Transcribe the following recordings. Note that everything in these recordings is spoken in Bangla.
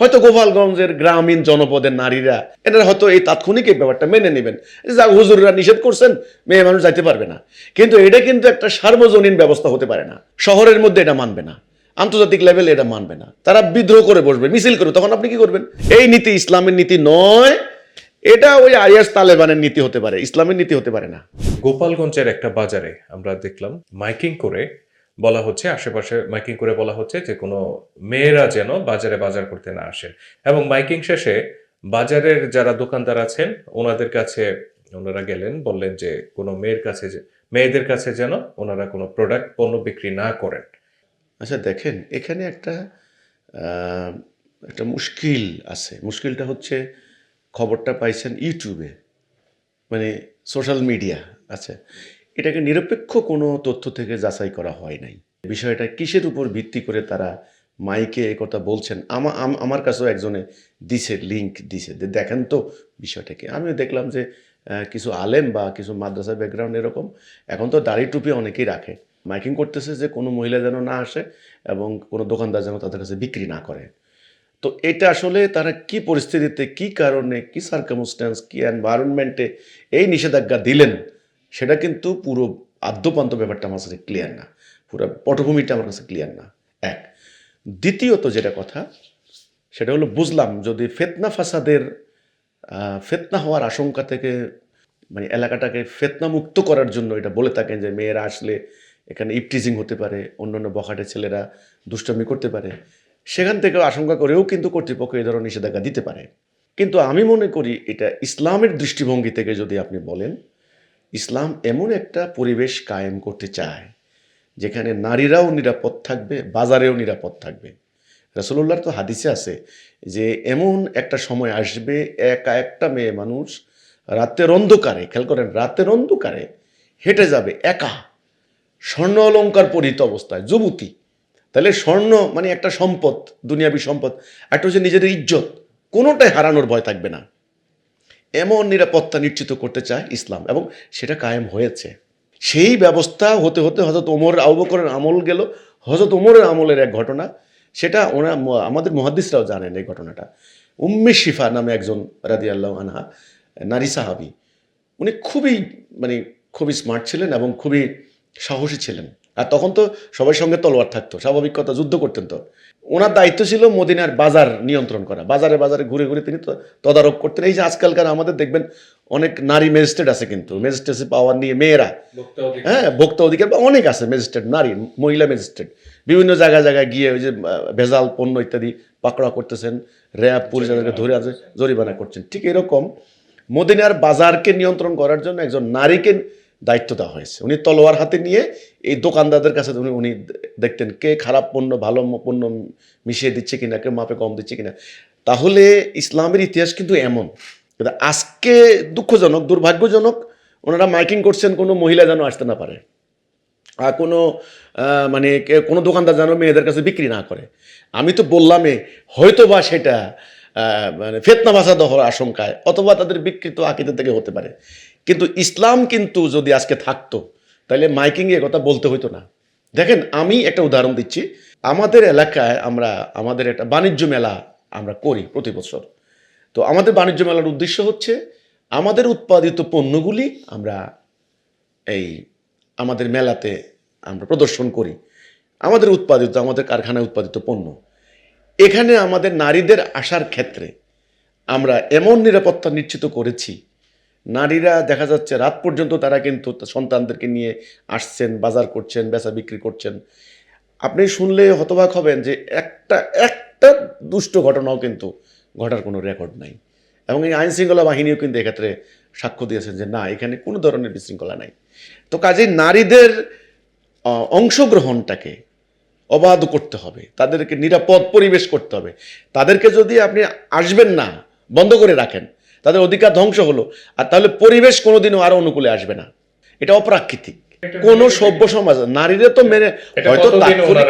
হয়তো গোপালগঞ্জের গ্রামীণ জনপদের নারীরা এনারা হয়তো এই তাৎক্ষণিক এই ব্যাপারটা মেনে নেবেন। যে হুজুররা নিষেধ করছেন, মেয়ে মানুষ যাইতে পারবে না। কিন্তু এটা কিন্তু একটা সার্বজনীন ব্যবস্থা হতে পারে না। শহরের মধ্যে এটা মানবে না। আন্তর্জাতিক লেভেলে এটা মানবে না। তারা বিদ্রোহ করে বসবে, মিছিল করে তখন আপনি কি করবেন? এই নীতি ইসলামের নীতি নয়, এটা ওই আইএস তালেবানের নীতি হতে পারে, ইসলামের নীতি হতে পারে না। গোপালগঞ্জের একটা বাজারে আমরা দেখলাম মাইকিং করে বলা হচ্ছে, আশেপাশে মাইকিং করে বলা হচ্ছে যে কোনো মেয়েরা যেন বাজারে বাজার করতে না আসেন এবং মাইকিং শেষে বাজারের যারা দোকানদার আছেন, ওনাদের কাছে ওনারা গেলেন, বললেন যে কোনো মেয়ের কাছে মেয়েদের কাছে যেন ওনারা কোনো প্রোডাক্ট পণ্য বিক্রি না করেন। আচ্ছা দেখেন, এখানে একটা একটা মুশকিল আছে। মুশকিলটা হচ্ছে খবরটা পাইছেন ইউটিউবে মানে সোশ্যাল মিডিয়া আচ্ছা এটাকে নিরপেক্ষ কোনো তথ্য থেকে যাচাই করা হয় নাই। বিষয়টা কিসের উপর ভিত্তি করে তারা মাইকে কথা বলছেন? আমা- আম- আমার কাছেও একজনে দিছে, লিংক দিছে। যে দেখেন তো বিষয়টাকে আমিও দেখলাম যে কিছু আলেম বা কিছু মাদ্রাসা ব্যাকগ্রাউন্ড এরকম। এখন তো দাড়ি টুপি অনেকেই রাখে। মাইকিং করতেছে যে কোনো মহিলা যেন না আসে এবং কোনো দোকানদার যেন তাদের কাছে বিক্রি না করে। তো এটা আসলে তারা কি পরিস্থিতিতে, কি কারণে, কি সার্কামস্ট্যান্স কি এনভায়রনমেন্টে এই নিষেধাজ্ঞা দিলেন? সেটা কিন্তু পুরো আদ্যপান্ত ব্যাপারটা আমার কাছে ক্লিয়ার না। পুরো পটভূমিটা আমার কাছে ক্লিয়ার না। এক, দ্বিতীয়ত যেটা কথা, সেটা হলো বুঝলাম যদি ফেতনা ফাসাদের ফেতনা হওয়ার আশঙ্কা থেকে মানে এলাকাটাকে ফেতনা মুক্ত করার জন্য এটা বলে থাকেন যে মেয়েরা আসলে এখানে ইপটিজিং হতে পারে, অন্যান্য বখাটে ছেলেরা দুষ্টমি করতে পারে, সেখান থেকে আশঙ্কা করেও কিন্তু কর্তৃপক্ষ এই ধরনের নিষেধাজ্ঞা দিতে পারে। কিন্তু আমি মনে করি এটা ইসলামের দৃষ্টিভঙ্গি থেকে যদি আপনি বলেন ইসলাম এমন একটা পরিবেশ কায়েম করতে চায়, যেখানে নারীরাও নিরাপদ থাকবে, বাজারেও নিরাপদ থাকবে। রসুল্লাহর তো হাদিসে আছে যে, এমন একটা সময় আসবে, একা একটা মেয়ে মানুষ রাতের অন্ধকারে, খেয়াল করেন, রাতের অন্ধকারে হেঁটে যাবে, একা। স্বর্ণ অলঙ্কার পরিহিত অবস্থায়, যুবতী। তাহলে স্বর্ণ মানে একটা সম্পদ, দুনিয়াবী সম্পদ, একটা হচ্ছে নিজেদের ইজ্জত। কোনোটাই হারানোর ভয় থাকবে না। এমন নিরাপত্তা নিশ্চিত করতে চায় ইসলাম এবং সেটা কায়েম হয়েছে। সেই ব্যবস্থা হতে হতে হজরত ওমর আউবকরের আমল গেল। হজরত ওমরের আমলের এক ঘটনা, সেটা ম- আমাদের মহাদিসরাও জানেন এই ঘটনাটা। উম্মে শিফা নামে একজন রাদি আল্লাহ আনহা, নারী সাহাবি, উনি খুবই মানে খুবই স্মার্ট ছিলেন এবং খুবই সাহসী ছিলেন। আর তখন তো সবার সঙ্গে তলোয়ার থাকতো স্বাভাবিক কথা যুদ্ধ করতেন তো। ওনার দায়িত্ব ছিল মদিনার বাজার নিয়ন্ত্রণ করা। বাজারে বাজারে ঘুরে ঘুরে তিনি তো তদারক করতেন। এই যে আজকালকার আমাদের দেখবেন অনেক নারী ম্যাজিস্ট্রেট আছে কিন্তু ম্যাজিস্ট্রেসি পাওয়ার নিয়ে মেয়েরা। হ্যাঁ ভোক্তা অধিকার বা অনেক আছে ম্যাজিস্ট্রেট নারী মহিলা ম্যাজিস্ট্রেট। বিভিন্ন জায়গায় জায়গায় গিয়ে ওই যে ভেজাল পণ্য ইত্যাদি পাকড়া করতেছেন র্যাব পুলিশ ধরে আছে জরিমানা করছেন। ঠিক এরকম মদিনার বাজারকে নিয়ন্ত্রণ করার জন্য একজন নারীকে দায়িত্ব দেওয়া হয়েছে। উনি তলোয়ার হাতে নিয়ে এই দোকানদারদের কাছে উনি উনি দেখতেন কে খারাপ পণ্য, ভালো পণ্য মিশিয়ে দিচ্ছে কিনা, কে মাপে কম দিচ্ছে কিনা। তাহলে ইসলামের ইতিহাস কিন্তু এমন কিন্তু আজকে দুঃখজনক, দুর্ভাগ্যজনক ওনারা মাইকিং করছেন কোনো মহিলা যেন আসতে না পারে। আর কোনো মানে কোনো দোকানদার যেন মেয়েদের কাছে বিক্রি না করে। আমি তো বললামই হয়তো বা সেটা মানে ফেতনা ভাষাদ হওয়ার আশঙ্কায়, অথবা তাদের বিকৃত আকিদা থেকে হতে পারে। কিন্তু ইসলাম কিন্তু যদি আজকে থাকতো, তাহলে মাইকিংয়ে কথা বলতে হইতো না। দেখেন, আমি একটা উদাহরণ দিচ্ছি। আমাদের এলাকায় আমরা, আমাদের একটা বাণিজ্য মেলা আমরা করি প্রতি বছর। তো আমাদের বাণিজ্য মেলার উদ্দেশ্য হচ্ছে, আমাদের উৎপাদিত পণ্যগুলি আমরা এই আমাদের মেলাতে আমরা প্রদর্শন করি। আমাদের উৎপাদিত, আমাদের কারখানায় উৎপাদিত পণ্য। এখানে আমাদের নারীদের আসার ক্ষেত্রে আমরা এমন নিরাপত্তা নিশ্চিত করেছি নারীরা দেখা যাচ্ছে রাত পর্যন্ত তারা কিন্তু সন্তানদেরকে নিয়ে আসছেন, বাজার করছেন, বেচা বিক্রি করছেন। আপনি শুনলে হতবাক হবেন যে একটা একটা দুষ্ট ঘটনাও কিন্তু ঘটার কোনো রেকর্ড নাই। এবং এই আইন শৃঙ্খলা বাহিনীও কিন্তু এক্ষেত্রে সাক্ষ্য দিয়েছেন যে না, এখানে কোনো ধরনের বিশৃঙ্খলা নাই। তো কাজেই নারীদের অংশগ্রহণটাকে অবাধ করতে হবে, তাদেরকে নিরাপদ পরিবেশ করতে হবে। তাদেরকে যদি আপনি আসবেন না, বন্ধ করে রাখেন তাদের অধিকার ধ্বংস হলো। আর তাহলে পরিবেশ কোনোদিনও আরও অনুকূলে আসবে না। এটা অপ্রাকৃতিক। কোন সভ্য সমাজ নারীরা তো মেনে হয়তো তাৎক্ষণিক-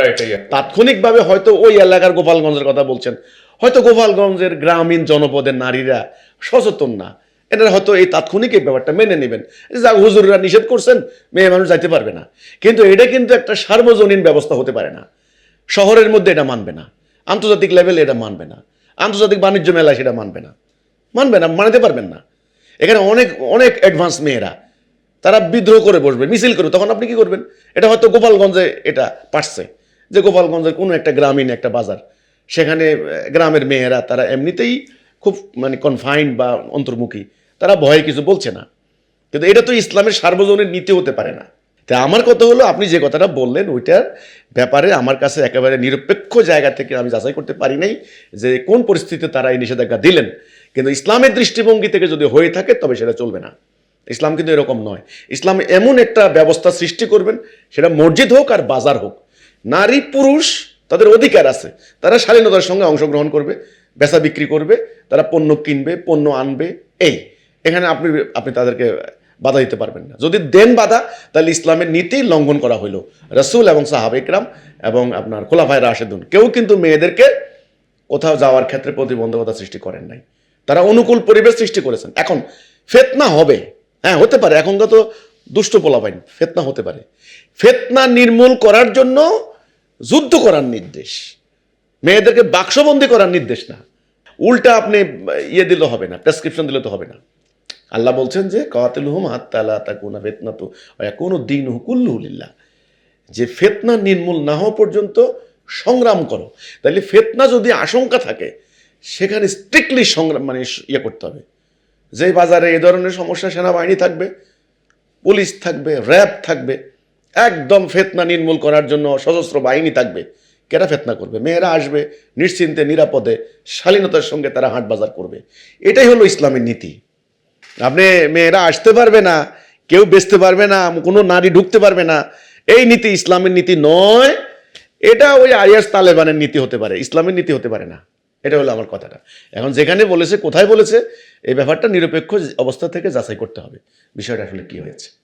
তাৎক্ষণিকভাবে হয়তো ওই এলাকার গোপালগঞ্জের কথা বলছেন। হয়তো গোপালগঞ্জের গ্রামীণ জনপদের নারীরা সচেতন না। এনারা হয়তো এই তাৎক্ষণিক এই ব্যাপারটা মেনে নেবেন। যে হুজুররা নিষেধ করছেন মেয়ে মানুষ যাইতে পারবে না। কিন্তু এটা কিন্তু একটা সার্বজনীন ব্যবস্থা হতে পারে না। শহরের মধ্যে এটা মানবে না। আন্তর্জাতিক লেভেলে এটা মানবে না। আন্তর্জাতিক বাণিজ্য মেলায় সেটা মানবে না। মানবে না, মানাতে পারবেন না। এখানে অনেক অনেক অ্যাডভান্স মেয়েরা, তারা বিদ্রোহ করে বসবে, মিছিল করে তখন আপনি কি করবেন? এটা হয়তো গোপালগঞ্জে এটা পারছে, যে গোপালগঞ্জের কোনো একটা গ্রামীণ একটা বাজার, সেখানে গ্রামের মেয়েরা তারা এমনিতেই খুব মানে কনফাইন্ড বা অন্তর্মুখী, তারা ভয়ে কিছু বলছে না। কিন্তু এটা তো ইসলামের সার্বজনীন নীতি হতে পারে না। তা আমার কথা হলো, আপনি যে কথাটা বললেন, ওইটার ব্যাপারে আমার কাছে একেবারে নিরপেক্ষ জায়গা থেকে আমি যাচাই করতে পারি নাই, যে কোন পরিস্থিতিতে তারা এই নিষেধাজ্ঞা দিলেন। কিন্তু ইসলামের দৃষ্টিভঙ্গি থেকে যদি হয়ে থাকে, তবে সেটা চলবে না। ইসলাম কিন্তু এরকম নয়। ইসলাম এমন একটা ব্যবস্থা সৃষ্টি করবেন, সেটা মসজিদ হোক আর বাজার হোক। নারী, পুরুষ, তাদের অধিকার আছে। তারা শালীনতার সঙ্গে অংশগ্রহণ করবে, বেচা বিক্রি করবে, তারা পণ্য কিনবে, পণ্য আনবে, এই। এখানে আপনি আপনি তাদেরকে বাধা দিতে পারবেন না। যদি দেন বাধা, তাহলে ইসলামের নীতি লঙ্ঘন করা হইল রসুল এবং সাহাব ইকরাম এবং আপনার খোলাফায় রাশেদুন। কেউ কিন্তু মেয়েদেরকে কোথাও যাওয়ার ক্ষেত্রে প্রতিবন্ধকতা সৃষ্টি করেন নাই। অনুকূল পরিবেশ সৃষ্টি করেছেন। এখন ফেতনা হবে। হ্যাঁ হতে পারে। এখনকার তো দুষ্ট পোলাপাইন। ফেতনা হতে পারে। ফেতনা নির্মূল করার জন্য যুদ্ধ করার নির্দেশ। মেয়েদেরকে বাক্সবন্দি করার নির্দেশ না। উল্টা আপনি ইয়ে দিলে হবে না প্রেসক্রিপশন দিলে তো হবে না। আল্লাহ বলছেন যে কাতিল হুম হাত তালা তা কোনা ফেতনা তো কোনো দিন হুকুল্লুলিল্লাহ যে ফেতনা নির্মূল না হওয়া পর্যন্ত সংগ্রাম করো। তাহলে ফেতনা যদি আশঙ্কা থাকে সেখানে স্ট্রিক্টলি সংগ্রাম মানে ইয়ে করতে হবে। যে বাজারে এ ধরনের সমস্যা, সেনাবাহিনী থাকবে, পুলিশ থাকবে, র্যাব থাকবে, একদম ফেতনা নির্মূল করার জন্য সশস্ত্র বাহিনী থাকবে, কেরা ফেতনা করবে? মেয়েরা আসবে, নিশ্চিন্তে, নিরাপদে, শালীনতার সঙ্গে তারা হাট বাজার করবে। এটাই হলো ইসলামের নীতি। আপনি মেয়েরা আসতে পারবে না, কেউ বেচতে পারবে না, কোনো নারী ঢুকতে পারবে না। এই নীতি ইসলামের নীতি নয়। এটা ওই আইয়াস তালেবানের নীতি হতে পারে। ইসলামের নীতি হতে পারে না। এটা হলো আমার কথাটা। এখন যেখানে বলেছে, কোথায় বলেছে, এই ব্যাপারটা নিরপেক্ষ অবস্থা থেকে যাচাই করতে হবে। বিষয়টা আসলে কি হয়েছে।